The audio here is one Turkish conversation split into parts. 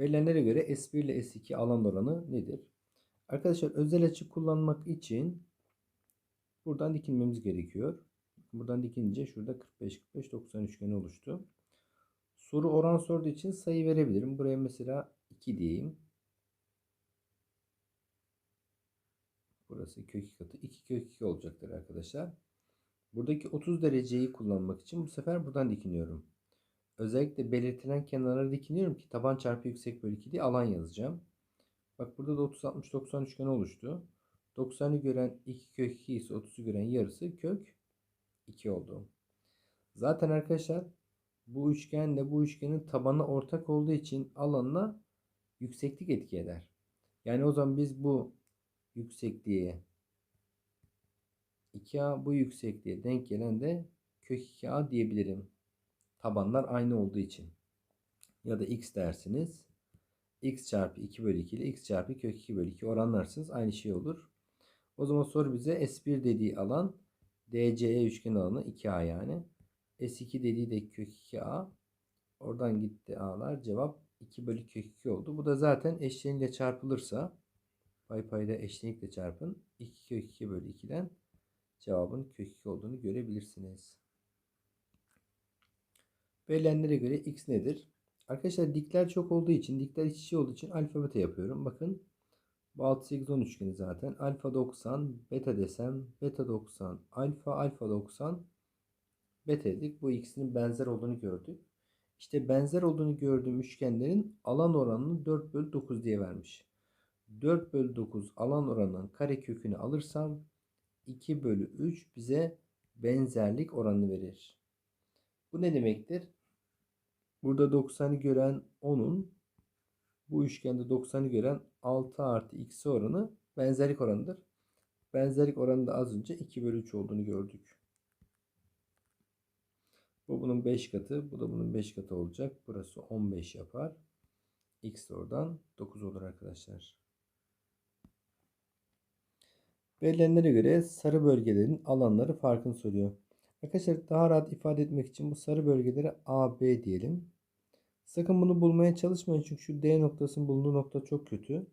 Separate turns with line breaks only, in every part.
Verilenlere göre S1 ile S2 alan oranı nedir? Arkadaşlar özel açı kullanmak için buradan dikilmemiz gerekiyor. Buradan dikince şurada 45 45 90 üçgeni oluştu. Soru oran sorduğu için sayı verebilirim. Buraya mesela 2 diyeyim. Burası kök 2 katı. 2 kök 2 olacaktır arkadaşlar. Buradaki 30 dereceyi kullanmak için bu sefer buradan dikiniyorum. Özellikle belirtilen kenarlara dikiniyorum ki taban çarpı yüksek bölü 2 diye alan yazacağım. Bak burada da 30 60 90 üçgeni oluştu. 90'ı gören 2 kök 2 ise 30'u gören yarısı kök 2 oldu. Zaten arkadaşlar bu üçgenle bu üçgenin tabanı ortak olduğu için alanına yükseklik etki eder. Yani o zaman biz bu yüksekliğe 2A bu yüksekliğe denk gelen de kök 2A diyebilirim. Tabanlar aynı olduğu için. Ya da x dersiniz. x çarpı 2 bölü 2 ile x çarpı kök 2 bölü 2 oranlarsınız. Aynı şey olur. O zaman soru bize S1 dediği alan DCE üçgen alanı 2A yani. S2 dediği de kök 2A. Oradan gitti A'lar. Cevap 2 bölü kök 2 oldu. Bu da zaten eşleniyle çarpılırsa pay payda eşlenikle çarpın. 2 kök 2 bölü 2'den cevabın kök 2 olduğunu görebilirsiniz. Verilenlere göre x nedir? Arkadaşlar dikler çok olduğu için, dikler iç içe olduğu için alfa beta yapıyorum. Bakın bu 6 8 10 üçgeni zaten. Alfa 90, beta desem, beta 90, alfa alfa 90 beta dedik. Bu ikisinin benzer olduğunu gördük. İşte benzer olduğunu gördüğüm üçgenlerin alan oranını 4 bölü 9 diye vermiş. 4 bölü 9 alan oranının kare kökünü alırsam 2 bölü 3 bize benzerlik oranını verir. Bu ne demektir? Burada 90'ı gören 10'un bu üçgende 90'ı gören 6 artı x oranı benzerlik oranıdır. Benzerlik oranı da az önce 2 bölü 3 olduğunu gördük. Bu bunun 5 katı. Bu da bunun 5 katı olacak. Burası 15 yapar. X oradan 9 olur arkadaşlar. Verilenlere göre sarı bölgelerin alanları farkını soruyor. Arkadaşlar daha rahat ifade etmek için bu sarı bölgelere A, B diyelim. Sakın bunu bulmaya çalışmayın çünkü şu D noktasının bulunduğu nokta çok kötü.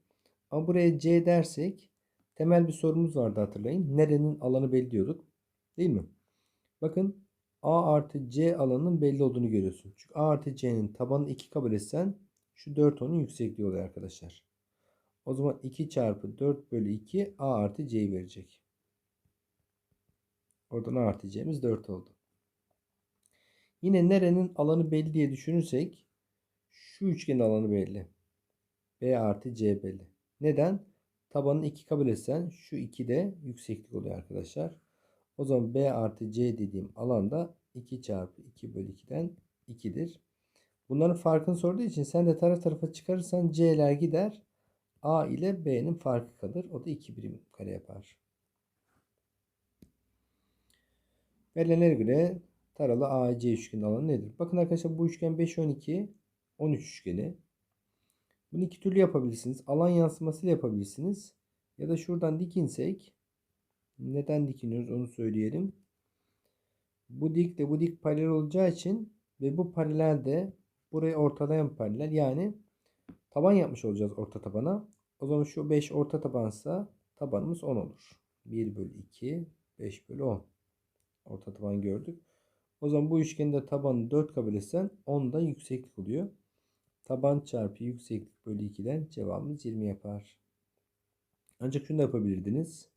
Ama buraya C dersek temel bir sorumuz vardı hatırlayın. Nerenin alanı belli diyorduk. Değil mi? Bakın A artı C alanının belli olduğunu görüyorsun. Çünkü A artı C'nin tabanını 2 kabul etsen şu 4 onun yüksekliği oluyor arkadaşlar. O zaman 2 çarpı 4 bölü 2 A artı C'yi verecek. Oradan A artı C'miz 4 oldu. Yine nerenin alanı belli diye düşünürsek şu üçgenin alanı belli. B artı C belli. Neden? Tabanını 2 kabul etsen şu 2 de yükseklik oluyor arkadaşlar. O zaman B artı C dediğim alanda 2 çarpı 2 bölü 2'den 2'dir. Bunların farkını sorduğu için sen de taraf tarafa çıkarırsan C'ler gider. A ile B'nin farkı kalır. O da 2 birim kare yapar. Verilenlere göre taralı AC üçgenin alanı nedir? Bakın arkadaşlar bu üçgen 5 12 13 üçgeni. Bunu iki türlü yapabilirsiniz. Alan yansımasıyla yapabilirsiniz. Ya da şuradan dikinsek neden dikiniyoruz onu söyleyelim. Bu dik de bu dik paralel olacağı için ve bu paralel de burayı ortalayan paralel yani taban yapmış olacağız orta tabana. O zaman şu 5 orta tabansa tabanımız 10 olur. 1 bölü 2 5 bölü 10. Orta taban gördük. O zaman bu üçgende tabanı 4 kabul etsen 10 da yükseklik oluyor. Taban çarpı yükseklik bölü 2'den cevabımız 20 yapar. Ancak şunu da yapabilirdiniz.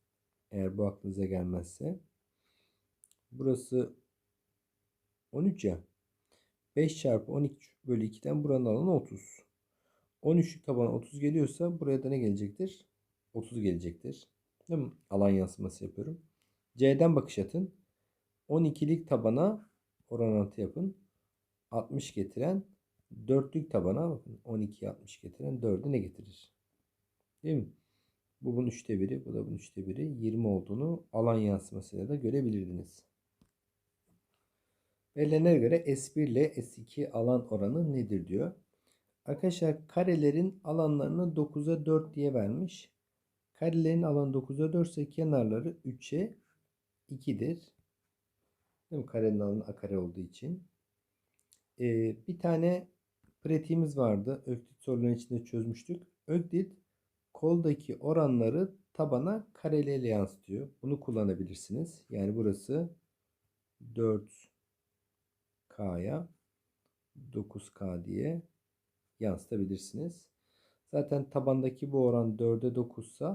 Eğer bu aklınıza gelmezse. Burası 13 ya. 5 çarpı 12 bölü 2'den buranın alanı 30. 13'lük tabana 30 geliyorsa buraya da ne gelecektir? 30 gelecektir. Değil mi? Alan yansıması yapıyorum. C'den bakış atın. 12'lik tabana oranantı yapın. 60 getiren 4'lük tabana bakın 12 60 getiren 4'ü ne getirir? Değil mi? Bu bunun 3'te 1'i, bu da bunun 3'te 1'i 20 olduğunu alan yansımasıyla da görebilirdiniz. Verilenlere göre S1 ile S2 alan oranı nedir diyor. Arkadaşlar karelerin alanlarını 9'a 4 diye vermiş. Karelerin alanı 9'a 4 ise kenarları 3'e 2'dir. Değil mi? Karenin alanı a kare olduğu için. Ee, bir tane pratiğimiz vardı. Öklit soruların içinde çözmüştük. Öklit koldaki oranları tabana kareliyle yansıtıyor. Bunu kullanabilirsiniz. Yani burası 4K'ya 9K diye yansıtabilirsiniz. Zaten tabandaki bu oran 4'e 9 ise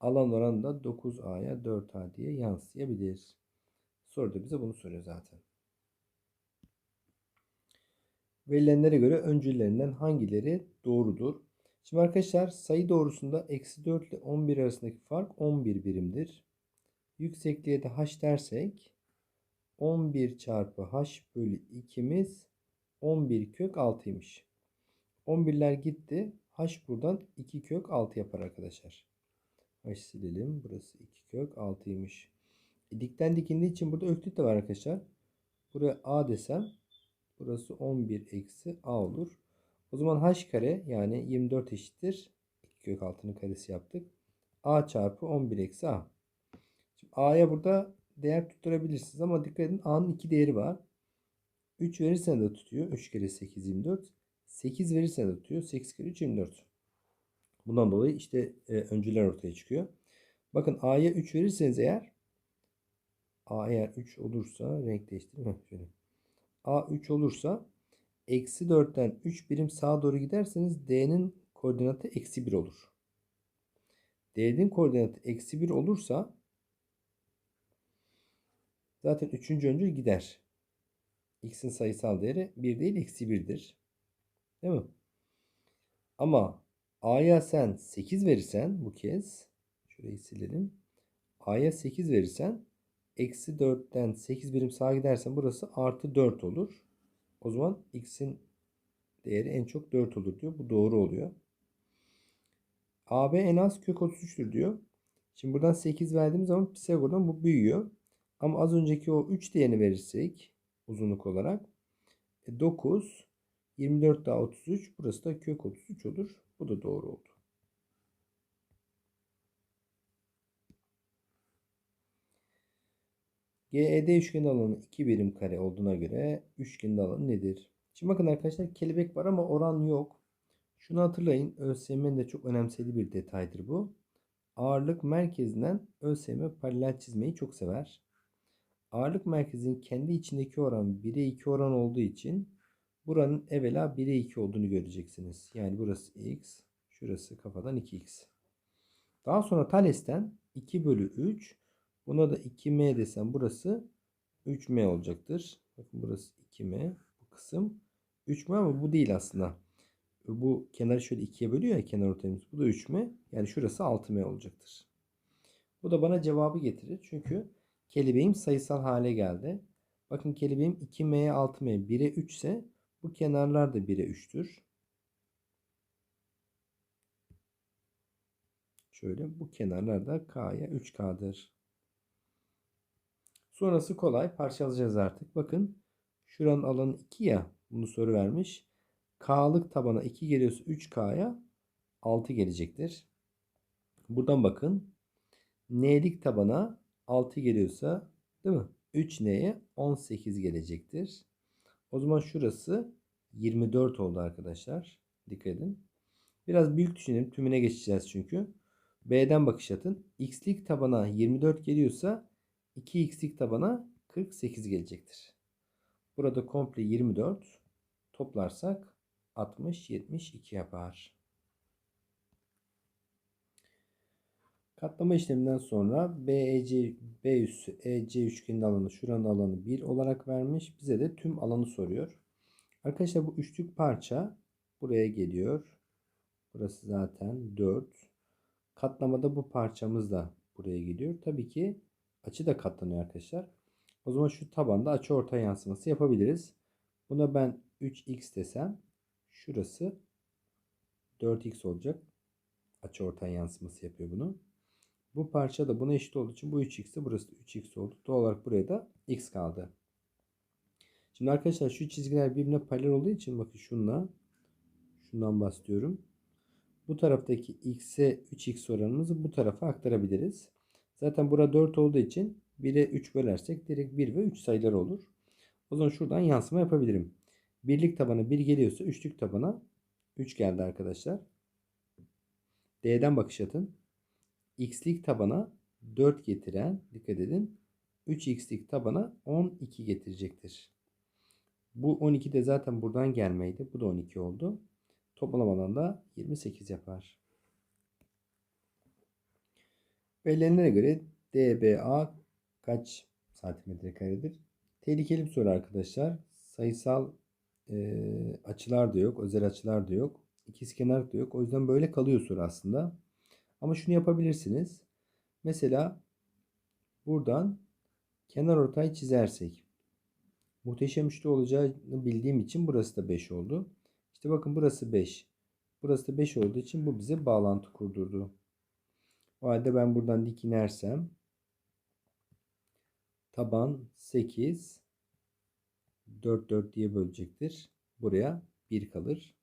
alan oranı da 9A'ya 4A diye yansıyabilir. Soruda bize bunu soruyor zaten. Verilenlere göre öncüllerinden hangileri doğrudur? Şimdi arkadaşlar sayı doğrusunda eksi 4 ile 11 arasındaki fark 11 birimdir. Yüksekliğe de h dersek 11 çarpı h bölü 2'miz 11 kök 6'ymış. 11'ler gitti. h buradan 2 kök 6 yapar arkadaşlar. h silelim. Burası 2 kök 6'ymış. Dikten dikindiği için burada öklit de var arkadaşlar. Buraya a desem burası 11 eksi a olur. O zaman h kare yani 24 eşittir. 2 kök 6'nın karesi yaptık. a çarpı 11 eksi a. Şimdi a'ya burada değer tutturabilirsiniz ama dikkat edin a'nın iki değeri var. 3 verirsen de tutuyor. 3 kere 8 24. 8 verirsen de tutuyor. 8 kere 3 24. Bundan dolayı işte e, öncüler ortaya çıkıyor. Bakın a'ya 3 verirseniz eğer a eğer 3 olursa renk değiştireyim. Şöyle. a 3 olursa eksi 4'ten 3 birim sağa doğru giderseniz d'nin koordinatı eksi 1 olur. D'nin koordinatı eksi 1 olursa zaten 3. öncül gider. X'in sayısal değeri 1 değil eksi 1'dir. Değil mi? Ama A'ya sen 8 verirsen bu kez şurayı silelim. A'ya 8 verirsen eksi 4'ten 8 birim sağa gidersen burası artı 4 olur. O zaman X'in değeri en çok 4 olur diyor. Bu doğru oluyor. AB en az kök 33'tür diyor. Şimdi buradan 8 verdiğimiz zaman Pisagor'dan bu büyüyor. Ama az önceki o 3 değerini verirsek uzunluk olarak 9 24 daha 33 burası da kök 33 olur. Bu da doğru oldu. GED üçgen alanı 2 birim kare olduğuna göre üçgenin alanı nedir? Şimdi bakın arkadaşlar kelebek var ama oran yok. Şunu hatırlayın. ÖSYM'nin çok önemsediği bir detaydır bu. Ağırlık merkezinden ÖSYM paralel çizmeyi çok sever. Ağırlık merkezinin kendi içindeki oran 1'e 2 oran olduğu için buranın evvela 1'e 2 olduğunu göreceksiniz. Yani burası x, şurası kafadan 2x. Daha sonra Thales'ten 2 bölü 3 buna da 2m desem burası 3m olacaktır. Bakın burası 2m bu kısım 3m ama bu değil aslında. Bu kenarı şöyle 2'ye bölüyor ya kenar ortayımız. Bu da 3m. Yani şurası 6m olacaktır. Bu da bana cevabı getirir. Çünkü kelebeğim sayısal hale geldi. Bakın kelebeğim 2m'ye 6m 1'e 3 ise bu kenarlar da 1'e 3'tür. Şöyle bu kenarlar da k'ya 3k'dır. Sonrası kolay. Parçalayacağız artık. Bakın şuranın alanı 2 ya. Bunu soru vermiş. K'lık tabana 2 geliyorsa 3K'ya 6 gelecektir. Buradan bakın. N'lik tabana 6 geliyorsa değil mi? 3N'ye 18 gelecektir. O zaman şurası 24 oldu arkadaşlar. Dikkat edin. Biraz büyük düşünelim. Tümüne geçeceğiz çünkü. B'den bakış atın. X'lik tabana 24 geliyorsa 2X'lik tabana 48 gelecektir. Burada komple 24 toplarsak 60 72 yapar. Katlama işleminden sonra BEC B üssü EC üçgenin alanı şuranın alanı 1 olarak vermiş. Bize de tüm alanı soruyor. Arkadaşlar bu üçlük parça buraya geliyor. Burası zaten 4. Katlamada bu parçamız da buraya geliyor. Tabii ki açı da katlanıyor arkadaşlar. O zaman şu tabanda açı ortay yansıması yapabiliriz. Buna ben 3x desem şurası 4x olacak. Açı ortay yansıması yapıyor bunu. Bu parça da buna eşit olduğu için bu 3x'te burası da 3x oldu. Doğal olarak buraya da x kaldı. Şimdi arkadaşlar şu çizgiler birbirine paralel olduğu için bakın şunla şundan bahsediyorum. Bu taraftaki x'e 3x oranımızı bu tarafa aktarabiliriz. Zaten bura 4 olduğu için 1'e 3 bölersek direkt 1 ve 3 sayılar olur. O zaman şuradan yansıma yapabilirim. Birlik tabana 1 geliyorsa üçlük tabana 3 geldi arkadaşlar. D'den bakış atın. X'lik tabana 4 getiren dikkat edin. 3x'lik tabana 12 getirecektir. Bu 12 de zaten buradan gelmeydi. Bu da 12 oldu. Toplamadan da 28 yapar. Verilenlere göre DBA kaç santimetre karedir? Tehlikeli bir soru arkadaşlar. Sayısal e, açılar da yok. Özel açılar da yok. İkizkenar da yok. O yüzden böyle kalıyor soru aslında. Ama şunu yapabilirsiniz. Mesela buradan kenar ortay çizersek. Muhteşem üçlü olacağını bildiğim için burası da 5 oldu. İşte bakın burası 5. Burası da 5 olduğu için bu bize bağlantı kurdurdu. O halde ben buradan dik inersem taban 8 4 4 diye bölecektir. Buraya 1 kalır.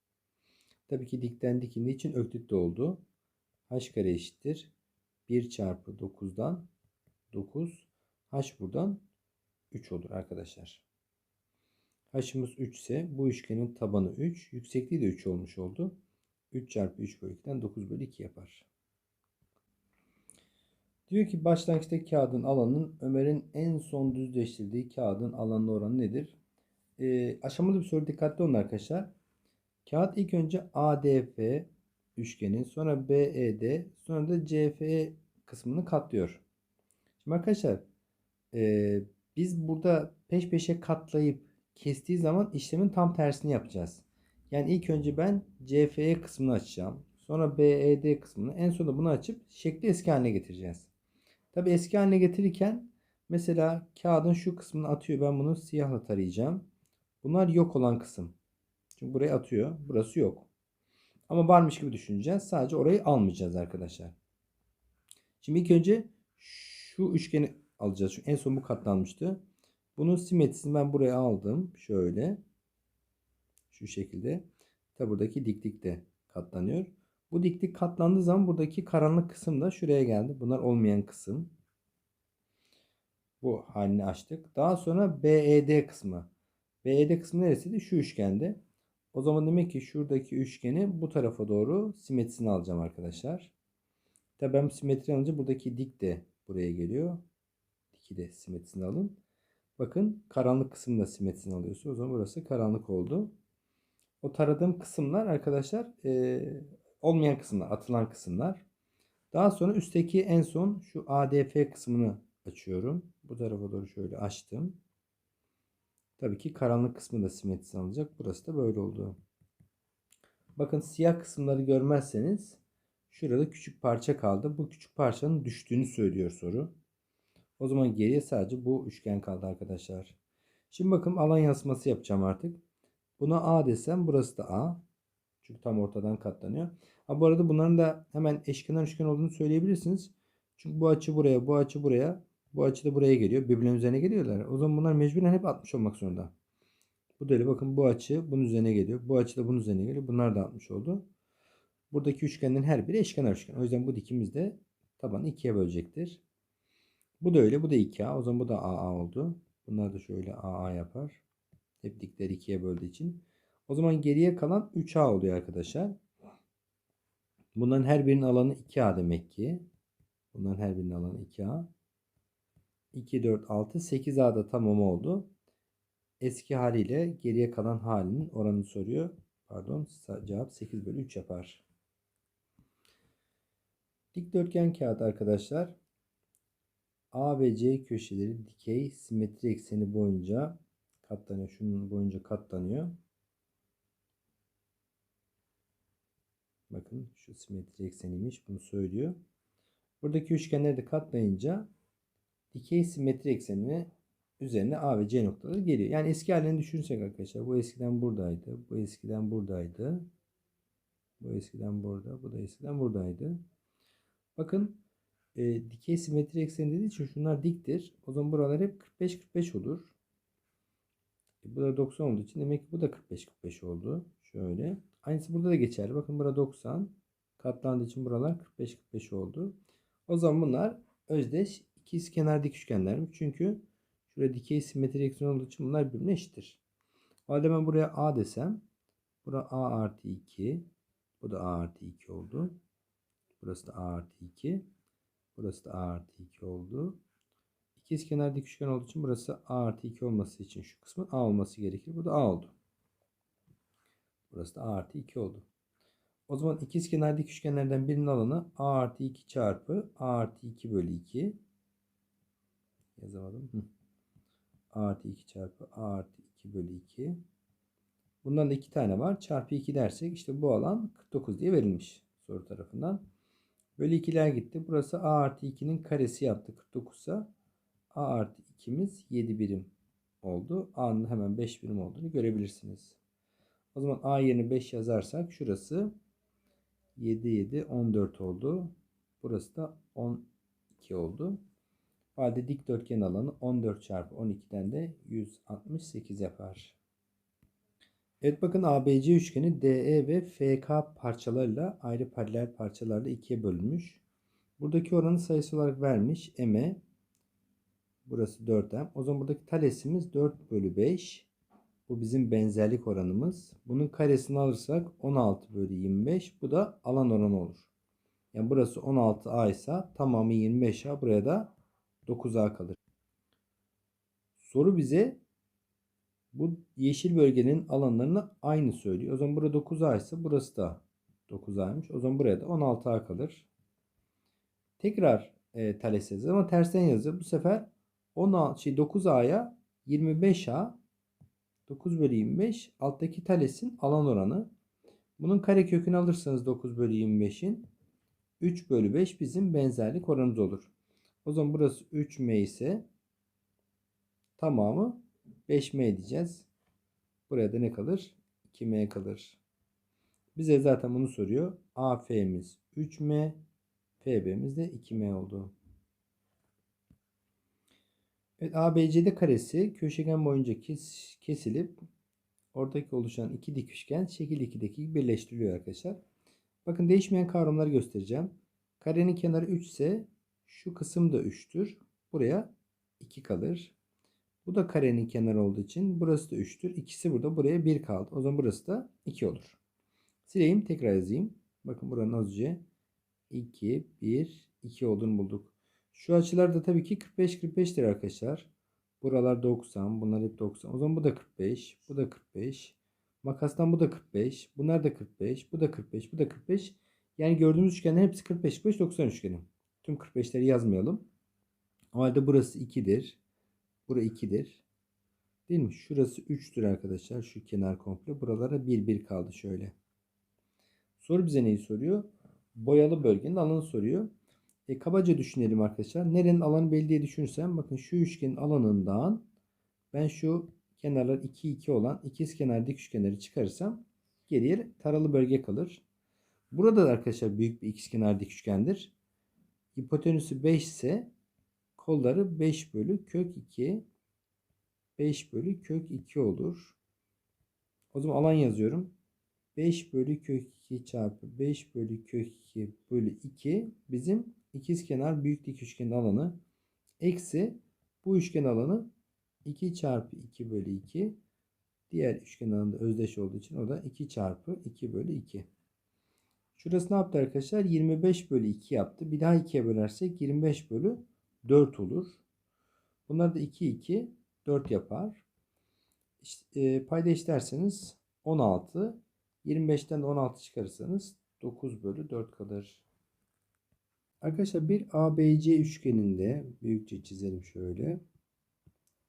Tabii ki dikten dik için öktüt de oldu. h kare eşittir. 1 çarpı 9'dan 9 h buradan 3 olur arkadaşlar. h'ımız 3 ise bu üçgenin tabanı 3. Yüksekliği de 3 olmuş oldu. 3 çarpı 3 bölü 2'den 9 bölü 2 yapar. Diyor ki başlangıçtaki kağıdın alanının Ömer'in en son düzleştirdiği kağıdın alanına oranı nedir? Ee, aşamalı bir soru dikkatli olun arkadaşlar. Kağıt ilk önce ADF üçgeni sonra BED sonra da CFE kısmını katlıyor. Şimdi arkadaşlar e, biz burada peş peşe katlayıp kestiği zaman işlemin tam tersini yapacağız. Yani ilk önce ben CFE kısmını açacağım. Sonra BED kısmını en sonunda bunu açıp şekli eski haline getireceğiz. Tabi eski haline getirirken mesela kağıdın şu kısmını atıyor. Ben bunu siyahla tarayacağım. Bunlar yok olan kısım. Çünkü buraya atıyor. Burası yok. Ama varmış gibi düşüneceğiz. Sadece orayı almayacağız arkadaşlar. Şimdi ilk önce şu üçgeni alacağız. Çünkü en son bu katlanmıştı. Bunun simetrisini ben buraya aldım. Şöyle. Şu şekilde. Tabi buradaki diklik de katlanıyor. Bu diklik katlandığı zaman buradaki karanlık kısım da şuraya geldi. Bunlar olmayan kısım. Bu halini açtık. Daha sonra BED kısmı. BED kısmı neresiydi? Şu üçgende. O zaman demek ki şuradaki üçgeni bu tarafa doğru simetrisini alacağım arkadaşlar. Tabi ben simetri alınca buradaki dik de buraya geliyor. Diki de simetrisini alın. Bakın karanlık kısmı da simetrisini alıyorsa o zaman burası karanlık oldu. O taradığım kısımlar arkadaşlar olmayan kısımlar, atılan kısımlar. Daha sonra üstteki en son şu ADF kısmını açıyorum. Bu tarafa doğru şöyle açtım. Tabii ki karanlık kısmı da simetrisini alacak. Burası da böyle oldu. Bakın siyah kısımları görmezseniz şurada küçük parça kaldı. Bu küçük parçanın düştüğünü söylüyor soru. O zaman geriye sadece bu üçgen kaldı arkadaşlar. Şimdi bakın alan yansıması yapacağım artık. Buna A desem burası da A. Çünkü tam ortadan katlanıyor. Ha bu arada bunların da hemen eşkenar üçgen olduğunu söyleyebilirsiniz. Çünkü bu açı buraya, bu açı buraya, bu açı da buraya geliyor. Birbirinin üzerine geliyorlar. O zaman bunlar mecburen hep 60 olmak zorunda. Bu öyle. Bakın bu açı bunun üzerine geliyor. Bu açı da bunun üzerine geliyor. Bunlar da 60 oldu. Buradaki üçgenlerin her biri eşkenar üçgen. O yüzden bu dikimiz de tabanı ikiye bölecektir. Bu da öyle. Bu da 2A. O zaman bu da AA oldu. Bunlar da şöyle AA yapar. Hep dikleri ikiye böldüğü için. O zaman geriye kalan 3A oluyor arkadaşlar. Bunların her birinin alanı 2A demek ki. Bunların her birinin alanı 2A. 2, 4, 6, 8A da tamam oldu. Eski haliyle geriye kalan halinin oranını soruyor. Pardon cevap 8 bölü 3 yapar. Dikdörtgen kağıt arkadaşlar. A ve C köşeleri dikey simetri ekseni boyunca katlanıyor. Şunun boyunca katlanıyor. Bakın şu simetri ekseniymiş. Bunu söylüyor. Buradaki üçgenleri de katlayınca dikey simetri eksenine üzerine A ve C noktaları geliyor. Yani eski halini düşünsek arkadaşlar. Bu eskiden buradaydı. Bu eskiden buradaydı. Bu eskiden burada. Bu da eskiden buradaydı. Bakın e, dikey simetri ekseni dediği için şunlar diktir. O zaman buralar hep 45-45 olur. E, bu da 90 olduğu için demek ki bu da 45-45 oldu. Şöyle. Aynısı burada da geçerli. Bakın burada 90. Katlandığı için buralar 45-45 oldu. O zaman bunlar özdeş kenar dik üçgenler mi? Çünkü şurada dikey simetri eksen olduğu için bunlar birbirine eşittir. O halde ben buraya A desem. Bura A artı 2. Bu da A artı 2 oldu. Burası da A artı 2. Burası da A artı 2 oldu. İkizkenar dik üçgen olduğu için burası A artı 2 olması için şu kısmın A olması gerekir. Bu da A oldu. Burası da A artı 2 oldu. O zaman ikizkenar dik üçgenlerden birinin alanı A artı 2 çarpı A artı 2 bölü 2. Yazamadım. Hı. A artı 2 çarpı A artı 2 bölü 2. Bundan da 2 tane var. Çarpı 2 dersek işte bu alan 49 diye verilmiş soru tarafından. Bölü 2'ler gitti. Burası A artı 2'nin karesi yaptı. 49 ise A artı 2'miz 7 birim oldu. A'nın hemen 5 birim olduğunu görebilirsiniz. O zaman A yerine 5 yazarsak şurası 7 7 14 oldu. Burası da 12 oldu. O halde dikdörtgen alanı 14 çarpı 12'den de 168 yapar. Evet bakın ABC üçgeni DE ve FK parçalarıyla ayrı paralel parçalarla ikiye bölünmüş. Buradaki oranı sayısı olarak vermiş. M'e burası 4M. O zaman buradaki talesimiz 4 bölü 5. Bu bizim benzerlik oranımız. Bunun karesini alırsak 16 bölü 25. Bu da alan oranı olur. Yani burası 16A ise tamamı 25A. Buraya da 9A kalır. Soru bize bu yeşil bölgenin alanlarını aynı söylüyor. O zaman burada 9A ise burası da 9A'ymış. O zaman buraya da 16A kalır. Tekrar e, Thales ama tersten yazıyor. Bu sefer 16, şey 9A'ya 25A 9 bölü 25 alttaki Thales'in alan oranı. Bunun kare kökünü alırsanız 9 bölü 25'in 3 bölü 5 bizim benzerlik oranımız olur. O zaman burası 3M ise tamamı 5M diyeceğiz. Buraya da ne kalır? 2M kalır. Bize zaten bunu soruyor. AF'miz 3M, FB'miz de 2M oldu. Evet ABCD karesi köşegen boyunca kes, kesilip oradaki oluşan iki dik üçgen şekil 2'deki birleştiriliyor arkadaşlar. Bakın değişmeyen kavramları göstereceğim. Karenin kenarı 3 ise şu kısım da 3'tür. Buraya 2 kalır. Bu da karenin kenarı olduğu için burası da 3'tür. İkisi burada. Buraya 1 kaldı. O zaman burası da 2 olur. Sileyim. Tekrar yazayım. Bakın buranın az önce 2, 1, 2 olduğunu bulduk. Şu açılar da tabii ki 45-45'tir arkadaşlar. Buralar 90. Bunlar hep 90. O zaman bu da 45. Bu da 45. Makastan bu da 45. Bunlar da 45. Bu da 45. Bu da 45. Yani gördüğümüz üçgenlerin hepsi 45, 45, 90 üçgeni. Tüm 45'leri yazmayalım. O halde burası 2'dir. Bura 2'dir. Değil mi? Şurası 3'tür arkadaşlar. Şu kenar komple. Buralara 1 1 kaldı şöyle. Soru bize neyi soruyor? Boyalı bölgenin alanı soruyor. E, kabaca düşünelim arkadaşlar. Nerenin alanı belli diye düşünürsem bakın şu üçgenin alanından ben şu kenarlar 2 2 olan ikiz kenar dik üçgenleri çıkarırsam geriye taralı bölge kalır. Burada da arkadaşlar büyük bir ikizkenar dik üçgendir. Hipotenüsü 5 ise kolları 5 bölü kök 2 5 bölü kök 2 olur. O zaman alan yazıyorum. 5 bölü kök 2 çarpı 5 bölü kök 2 bölü 2 bizim ikizkenar büyük dik üçgenin alanı. Eksi bu üçgen alanı 2 çarpı 2 bölü 2. Diğer üçgen alanında özdeş olduğu için o da 2 çarpı 2 bölü 2. Şurası ne yaptı arkadaşlar? 25 bölü 2 yaptı. Bir daha 2'ye bölersek 25 bölü 4 olur. Bunlar da 2 2 4 yapar. İşte, e, payda eşlerseniz 16. 25'ten de 16 çıkarırsanız 9 bölü 4 kalır. Arkadaşlar bir ABC üçgeninde büyükçe çizelim şöyle.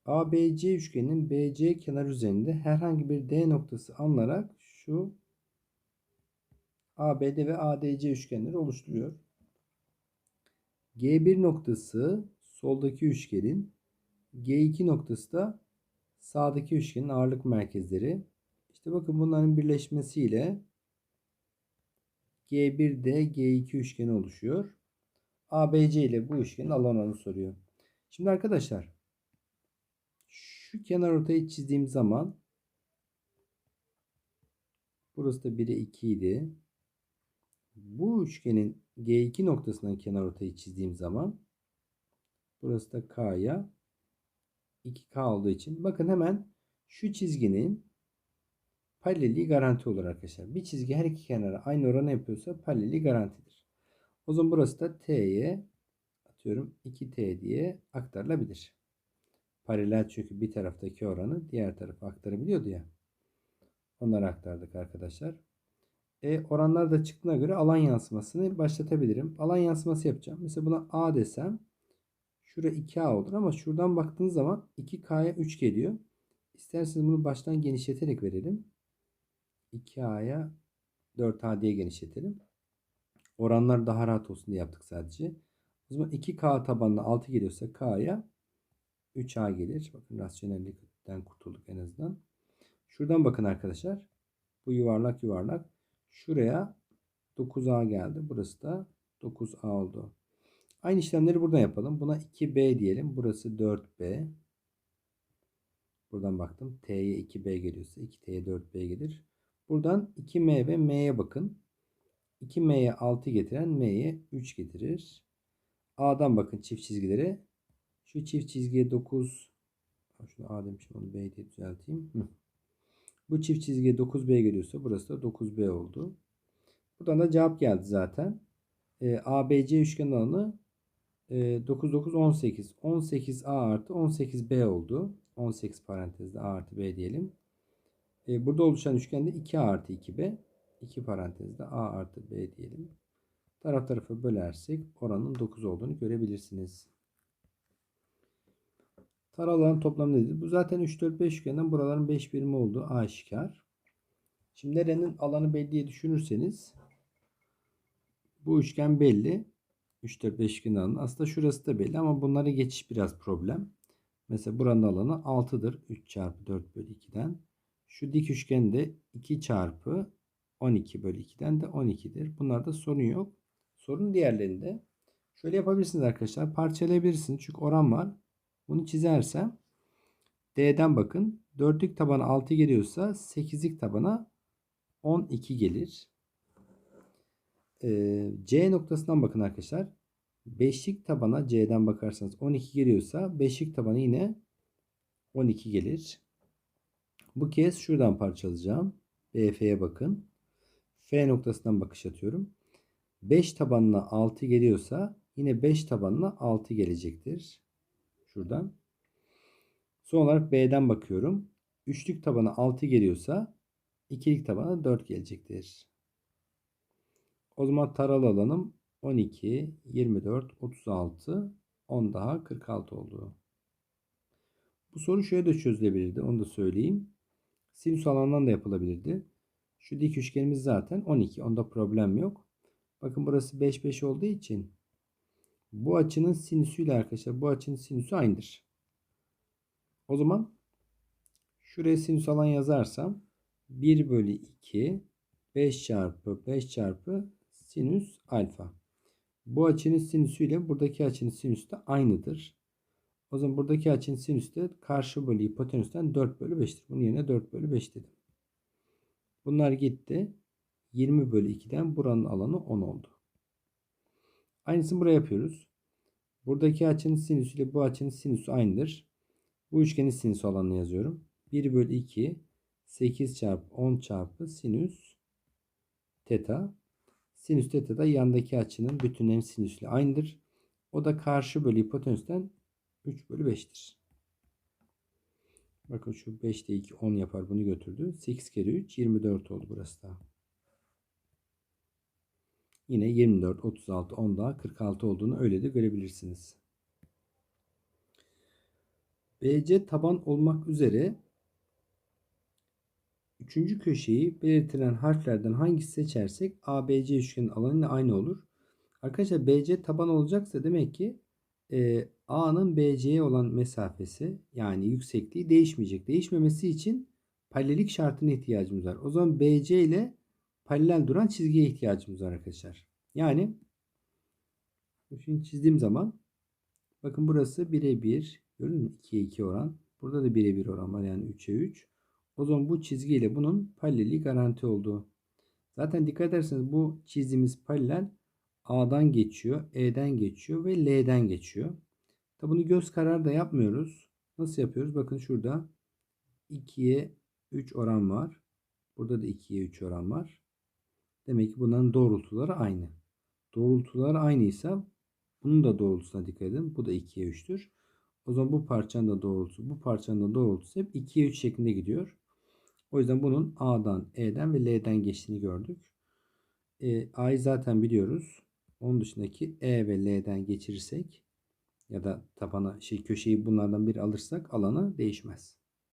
ABC üçgeninin BC kenar üzerinde herhangi bir D noktası alınarak şu ABD ve ADC üçgenleri oluşturuyor. G1 noktası soldaki üçgenin, G2 noktası da sağdaki üçgenin ağırlık merkezleri. İşte bakın bunların birleşmesiyle G1D G2 üçgeni oluşuyor. ABC ile bu üçgenin alan oranı soruyor. Şimdi arkadaşlar şu kenar ortayı çizdiğim zaman burası da 1'e 2 idi. Bu üçgenin G2 noktasından kenar ortayı çizdiğim zaman burası da K'ya 2K olduğu için bakın hemen şu çizginin paralelliği garanti olur arkadaşlar. Bir çizgi her iki kenara aynı oranı yapıyorsa paralelliği garantidir. O zaman burası da t'ye atıyorum 2t diye aktarılabilir. Paralel çünkü bir taraftaki oranı diğer tarafa aktarabiliyordu ya. Onları aktardık arkadaşlar. E, oranlar da çıktığına göre alan yansımasını başlatabilirim. Alan yansıması yapacağım. Mesela buna A desem şura 2A olur ama şuradan baktığınız zaman 2K'ya 3 geliyor. İsterseniz bunu baştan genişleterek verelim. 2A'ya 4A diye genişletelim. Oranlar daha rahat olsun diye yaptık sadece. O zaman 2K tabanına 6 geliyorsa K'ya 3A gelir. Bakın rasyonellikten kurtulduk en azından. Şuradan bakın arkadaşlar. Bu yuvarlak yuvarlak. Şuraya 9A geldi. Burası da 9A oldu. Aynı işlemleri buradan yapalım. Buna 2B diyelim. Burası 4B. Buradan baktım. T'ye 2B geliyorsa 2T'ye 4B gelir. Buradan 2M ve M'ye bakın. 2M'ye 6 getiren M'ye 3 getirir. A'dan bakın çift çizgileri. Şu çift çizgiye 9 şunu A demişim onu B diye düzelteyim. Hı. Bu çift çizgiye 9B geliyorsa burası da 9B oldu. Buradan da cevap geldi zaten. E, ABC üçgen alanı e, 9 9 18. 18A artı 18B oldu. 18 parantezde A artı B diyelim. E, burada oluşan üçgende 2A artı 2B. 2 parantezde A artı B diyelim. Taraf tarafa bölersek oranın 9 olduğunu görebilirsiniz. Taralı alan toplamı nedir? Bu zaten 3, 4, 5 üçgenden buraların 5 birimi olduğu aşikar. Şimdi nerenin alanı belli diye düşünürseniz bu üçgen belli. 3, 4, 5 üçgen alanı. Aslında şurası da belli ama bunları geçiş biraz problem. Mesela buranın alanı 6'dır. 3 çarpı 4 bölü 2'den. Şu dik üçgen de 2 çarpı 12 bölü 2'den de 12'dir. Bunlarda sorun yok. Sorun diğerlerinde. Şöyle yapabilirsiniz arkadaşlar. Parçalayabilirsiniz. Çünkü oran var. Bunu çizersem D'den bakın. 4'lük tabana 6 geliyorsa 8'lik tabana 12 gelir. Ee, C noktasından bakın arkadaşlar. 5'lik tabana C'den bakarsanız 12 geliyorsa 5'lik tabana yine 12 gelir. Bu kez şuradan parçalayacağım. BF'ye bakın. F noktasından bakış atıyorum. 5 tabanına 6 geliyorsa yine 5 tabanına 6 gelecektir. Şuradan. Son olarak B'den bakıyorum. Üçlük tabana 6 geliyorsa ikilik tabana 4 gelecektir. O zaman taralı alanım 12, 24, 36, 10 daha 46 oldu. Bu soru şöyle de çözülebilirdi. Onu da söyleyeyim. Sinüs alanından da yapılabilirdi. Şu dik üçgenimiz zaten 12. Onda problem yok. Bakın burası 5 5 olduğu için bu açının sinüsüyle arkadaşlar bu açının sinüsü aynıdır. O zaman şuraya sinüs alan yazarsam 1 bölü 2 5 çarpı 5 çarpı sinüs alfa. Bu açının sinüsüyle buradaki açının sinüsü de aynıdır. O zaman buradaki açının sinüsü de karşı bölü hipotenüsten 4 bölü 5'tir. Bunun yerine 4 bölü 5 dedim. Bunlar gitti. 20 bölü 2'den buranın alanı 10 oldu. Aynısını buraya yapıyoruz. Buradaki açının sinüsü ile bu açının sinüsü aynıdır. Bu üçgenin sinüs alanını yazıyorum. 1 bölü 2 8 çarpı 10 çarpı sinüs teta. Sinüs teta da yandaki açının bütünlerin sinüsüyle aynıdır. O da karşı bölü hipotenüsten 3 bölü 5'tir. Bakın şu 5 ile 2 10 yapar bunu götürdü. 8 kere 3 24 oldu burası da. Yine 24, 36, 10 daha 46 olduğunu öyle de görebilirsiniz. BC taban olmak üzere üçüncü köşeyi belirtilen harflerden hangisi seçersek ABC üçgenin alanıyla aynı olur. Arkadaşlar BC taban olacaksa demek ki e, A'nın BC'ye olan mesafesi yani yüksekliği değişmeyecek. Değişmemesi için paralellik şartına ihtiyacımız var. O zaman BC ile paralel duran çizgiye ihtiyacımız var arkadaşlar. Yani şimdi çizdiğim zaman bakın burası 1'e 1 gördünüz mü? 2'ye 2 oran. Burada da 1'e 1 oran var yani 3'e 3. O zaman bu çizgiyle bunun paralelliği garanti oldu. Zaten dikkat ederseniz bu çizdiğimiz paralel A'dan geçiyor, E'den geçiyor ve L'den geçiyor. Tabi bunu göz kararı da yapmıyoruz. Nasıl yapıyoruz? Bakın şurada 2'ye 3 oran var. Burada da 2'ye 3 oran var. Demek ki bunların doğrultuları aynı. Doğrultuları aynıysa bunun da doğrultusuna dikkat edin. Bu da 2'ye 3'tür. O zaman bu parçanın da doğrultusu, bu parçanın da doğrultusu hep 2'ye 3 şeklinde gidiyor. O yüzden bunun A'dan, E'den ve L'den geçtiğini gördük. E, A'yı zaten biliyoruz. Onun dışındaki E ve L'den geçirirsek ya da tabana şey köşeyi bunlardan biri alırsak alanı değişmez.